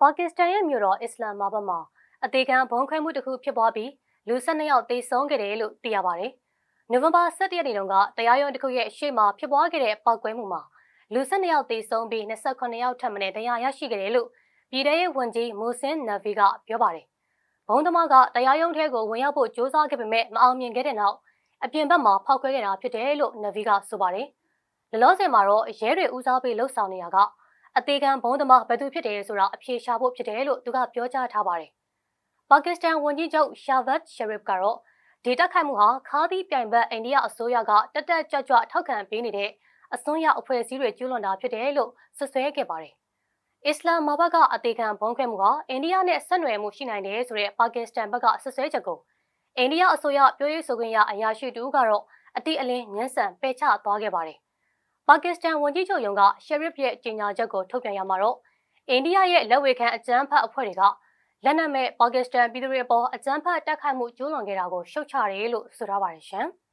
ပါကစ္စတန်ရဲ့မြို့တော်အစ္စလာမ်မာဘတ်မှာအသေးခံဘုံခွဲမှုတစ်ခုဖြစ်ပွားပြီးလူ12ယောက်သေဆုံးခဲ့တယ်လို့သိရပါတယ်။နိုဝင်ဘာ17ရက်နေ့တုန်းကတရားရုံးတစ်ခုရဲ့ရှေ့မှာဖြစ်ပွားခဲ့တဲ့ပောက်ကွဲမှုမှာလူ12ယောက်သေဆုံးပြီး28ယောက်ထပ်မံဒဏ်ရာရရှိခဲ့တယ်လို့ပြည်ထရေးဝန်ကြီးမူဆင်နဗီကပြောပါတယ်။ဘုံသမားကတရားရုံးထဲကိုဝင်ရောက်ဖို့ကြိုးစားခဲ့ပေမဲ့မအောင်မြင်ခဲ့တဲ့နောက်အပြင်ဘက်မှာဖောက်ခွဲခဲ့တာဖြစ်တယ်လို့နဗီကဆိုပါတယ်။လလောဆယ်မှာတော့ရဲတွေဦးစားပေးလှုပ်ဆောင်နေရက အသေးခံဘုံသမားဘယ်သူဖြစ်တယ်ဆိုတာအဖြေရှာဖို့ဖြစ်တယ်လို့သူကပြောကြားထားပါတယ်။ပါကစ္စတန်ဝန်ကြီးချုပ်ရှာဗတ်ရှရစ်ကတော့ဒီတက်ခိုက်မှုဟာခါးသီးပြိုင်ဘက်အိန္ဒိယအစိုးရကတက်တက်ကြွကြွထောက်ခံပေးနေတဲ့အစွန်းရောက်အဖွဲ့အစည်းတွေကျူးလွန်တာဖြစ်တယ်လို့ဆွဆွဲခဲ့ပါတယ်။အစ္စလာမ်မာဘတ်ကအသေးခံဘုံခွဲမှုဟာအိန္ဒိယနဲ့ဆက်နွယ်မှုရှိနိုင်တယ်ဆိုတဲ့ပါကစ္စတန်ဘက်ကဆွဆွဲချက်ကိုအိန္ဒိယအစိုးရပြောရေးဆိုခွင့်ရအရာရှိတူကတော့အတိအလင်းညှဉ်းဆန်ပယ်ချသွားခဲ့ပါတယ်။ ပါကစ္စတန်ဝန်ကြီးချုပ်ရုံးကရှရစ်ရဲ့ကြေညာချက်ကိုထုတ်ပြန်ရမှာတော့အိန္ဒိယရဲ့လက်ဝေခံအကြမ်းဖက်အဖွဲ့တွေကလက်နက်မဲ့ပါကစ္စတန်ပြည်သူတွေအပေါ်အကြမ်းဖက်တိုက်ခိုက်မှုကျူးလွန်ခဲ့တာကိုရှုတ်ချတယ်လို့ဆိုထားပါတယ်ရှင်။